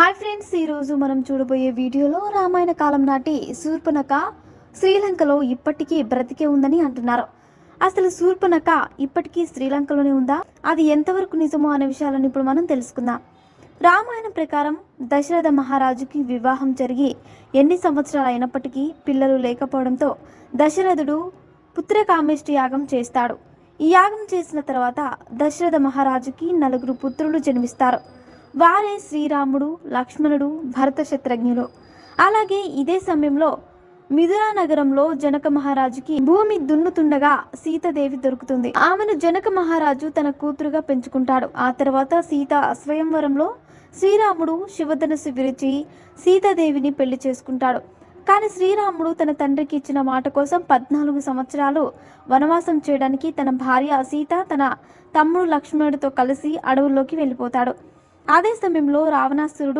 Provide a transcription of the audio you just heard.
Hi friends ఈరోజు మనం చూడబోయే వీడియోలో రామాయణ కాలం నాటి శూర్పణఖ శ్రీలంకలో ఇప్పటికీ బ్రతికే ఉందని అంటున్నారు. అసలు శూర్పణఖ ఇప్పటికీ శ్రీలంకలోనే ఉందా? అది ఎంతవరకు నిజమో అనే విషయాలను ఇప్పుడు మనం తెలుసుకుందాం. రామాయణం ప్రకారం దశరథ మహారాజుకి వివాహం జరిగి ఎన్ని సంవత్సరాలు అయినప్పటికీ పిల్లలు లేకపోవడంతో దశరథుడు పుత్రకామేష్టి యాగం చేస్తాడు. ఈ యాగం చేసిన తర్వాత దశరథ మహారాజుకి నలుగురు పుత్రులు జన్మిస్తారు. వారే శ్రీరాముడు లక్ష్మణుడు భరత శత్రుఘ్నులు అలాగే ఇదే సమయంలో మిథురా నగరంలో జనక మహారాజుకి భూమి దున్నుతుండగా సీతాదేవి దొరుకుతుంది. ఆమెను జనక మహారాజు తన కూతురుగా పెంచుకుంటాడు. ఆ తర్వాత సీత స్వయంవరంలో శ్రీరాముడు శివధనస్సు విరిచి సీతాదేవిని పెళ్ళి చేసుకుంటాడు. కానీ శ్రీరాముడు తన తండ్రికి ఇచ్చిన మాట కోసం పద్నాలుగు సంవత్సరాలు వనవాసం చేయడానికి తన భార్య సీత తన తమ్ముడు లక్ష్మణుడితో కలిసి అడవుల్లోకి వెళ్ళిపోతాడు. అదే సమయంలో రావణాసురుడు